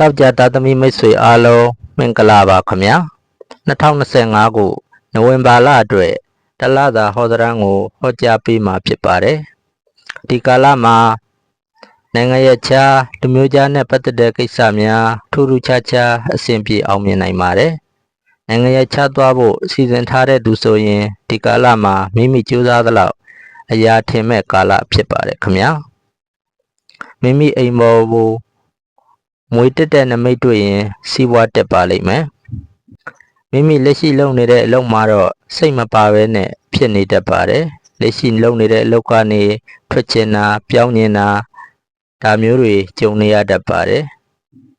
တောက်ကြတာသမီမိတ်ဆွေအားလုံးမင်္ဂလာပါခင်ဗျာ2025ခုနိုဝင်ဘာလအတွက်တလသာဟောဒရန်ကိုဟောကြားပေးမှာဖြစ်ပါတယ်ဒီကာလမှာနိုင်ငံရဲ့ခြားလူမျိုးခြားနဲ့ပတ်သက်တဲ့ကိစ္စများထူးထူးခြားခြားအဆင်ပြေအောင်မြင်နိုင်ပါတယ်နိုင်ငံရဲ့ခြားသွားဖို့စီစဉ်ထားတဲ့သူဆိုရင်ဒီကာလမှာမိမိကြိုးစားသလောက်အရာထင်မဲ့ကာလဖြစ်ပါတယ်ခင်ဗျာမိမိအိမ်မော်ကို မွေတက်တဲ့နမိတ်တွေ့ရင်စီးပွားတက်ပါလိမ့်မယ်မိမိလက်ရှိလုပ်နေတဲ့အလုပ်မှာတော့စိတ်မပါဘဲနဲ့ဖြစ်နေတတ်ပါတယ်လက်ရှိလုပ်နေတဲ့အလုပ်ကနေထွက်ချင်တာပြောင်းနေတာဒါမျိုးတွေကြုံနေရတတ်ပါတယ်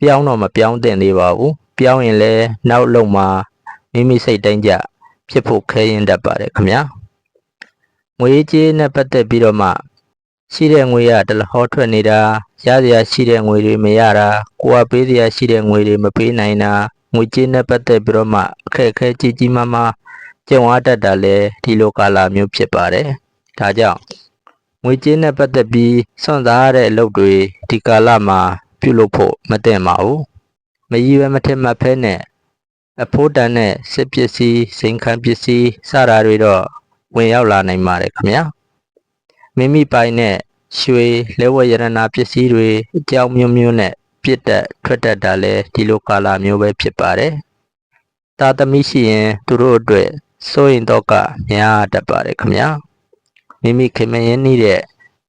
ပြောင်းတော့မပြောင်းသင့်သေးပါဘူးပြောင်းရင်လည်းနောက်အလုပ်မှာမိမိစိတ်တိုင်းကြဖြစ်ဖို့ခဲရင်တတ်ပါတယ်ခင်ဗျာငွေကြေးနဲ့ပတ်သက်ပြီးတော့မှ ရှိတဲ့ငွေကတလဟောထွက်နေတာရစရာရှိတဲ့ငွေတွေမရတာကိုယ်ကပေးစရာရှိတဲ့ငွေတွေမပေးနိုင်တာငွေကြေးနဲ့ပတ်သက်ပြီးတော့မှအခက်အခဲကြီးကြီးမားမားကြုံရတတ်တာလည်းဒီလိုကာလမျိုးဖြစ်ပါတယ်ဒါကြောင့်ငွေကြေးနဲ့ပတ်သက်ပြီးစွန့်စားရတဲ့အလုပ်တွေဒီကာလမှာပြုလုပ်ဖို့မသင့်ပါဘူးမရည်ရွယ်မထင်မှတ်ဖဲနဲ့အဖို့တန်တဲ့စစ်ပစ္စည်းစိန်ခံပစ္စည်းစတာတွေတော့ဝင်ရောက်လာနိုင်ပါတယ်ခင်ဗျာ မိမိပိုင်တဲ့ရွှေလက်ဝတ်ရတနာပစ္စည်းတွေအကြောင်းမျိုးမျိုးနဲ့ပြစ်တက်ထွက်တက်တာလည်းဒီလိုကာလမျိုးပဲဖြစ်ပါတယ်။တာသမီရှိရင်သူတို့အတွက်စိုးရင်တော့ကများတတ်ပါတယ်ခင်ဗျာ။မိမိခင်မင်းရင်းနှီးတဲ့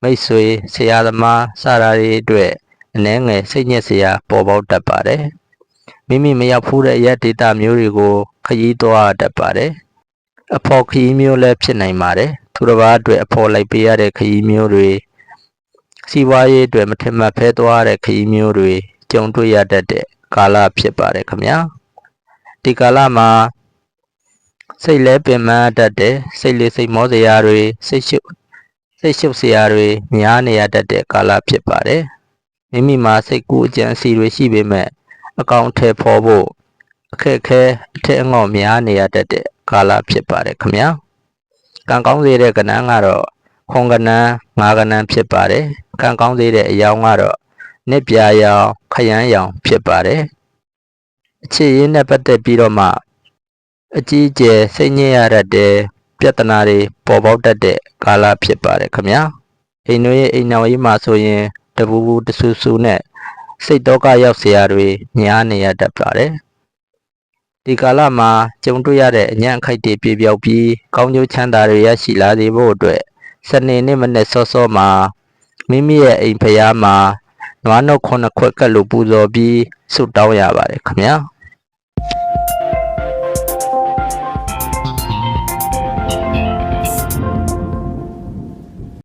မိတ်ဆွေဆရာသမားစတာတွေအတွက်အနှဲငယ်စိတ်ညစ်စရာပေါ်ပေါက်တတ်ပါတယ်။မိမိမရောက်ဖူးတဲ့ရက်ဒေတာမျိုးတွေကိုခရီးသွားတတ်ပါတယ်။အဖော်ခရီးမျိုးလည်းဖြစ်နိုင်ပါတယ် သူတစ်ပါးအတွက်အဖော်လိုက်ပေးရတဲ့ခရီးမျိုးတွေစီးပွားရေးအတွက်မထင်မှတ်ဖဲသွားရတဲ့ခရီးမျိုးတွေကြုံတွေ့ရတတ်တဲ့ကာလဖြစ်ပါတယ်ခင်ဗျာဒီကာလမှာစိတ်လဲပင်ပန်းတတ်တဲ့စိတ်လေးစိတ်မောစရာတွေစိတ်ရှုပ်စိတ်ရှုပ်စရာတွေများနေရတတ်တဲ့ကာလဖြစ်ပါတယ်မိမိမှာစိတ်ကူးအကြံစီတွေရှိပေမဲ့အကောင့်ထဲပေါ်ဖို့အခက်အခဲအထက်အငေါ့များနေရတတ်တဲ့ကာလဖြစ်ပါတယ်ခင်ဗျာ ကံကောင်းစေတဲ့ကဏ္ဍကတော့ခွန်ကဏ္ဍငါးကဏ္ဍဖြစ်ပါတယ်ကံကောင်းစေတဲ့အယောင်ကတော့နှစ်ပြာရောင်ခရမ်းရောင်ဖြစ်ပါတယ်အခြေရင်းနဲ့ပတ်သက်ပြီးတော့မှအကြီးအကျယ်စိတ်ညစ်ရတတ်တဲ့ပြဿနာတွေပေါ်ပေါက်တတ်တဲ့ကာလဖြစ်ပါတယ်ခင်ဗျာအိမ်တို့ရဲ့အိမ်နောက်ရေးမှာဆိုရင်တပူပူတဆူဆူနဲ့စိတ်တော့ကရောက်เสียတွေများနေရတတ်ပါတယ် ဒီကာလမှာကြုံတွေ့ရတဲ့အညံ့အခိုက်တွေပြေပြောက်ပြီးကောင်းကျိုးချမ်းသာတွေရရှိလာစေဖို့အတွက်စနေနေ့မနေ့စောစောမှာမိမိရဲ့အိမ်ဖျားမှာနွားနှုတ်ခုနှစ်ခွက်ကပ်လို့ပူဇော်ပြီးဆုတောင်းရပါတယ်ခင်ဗျာ။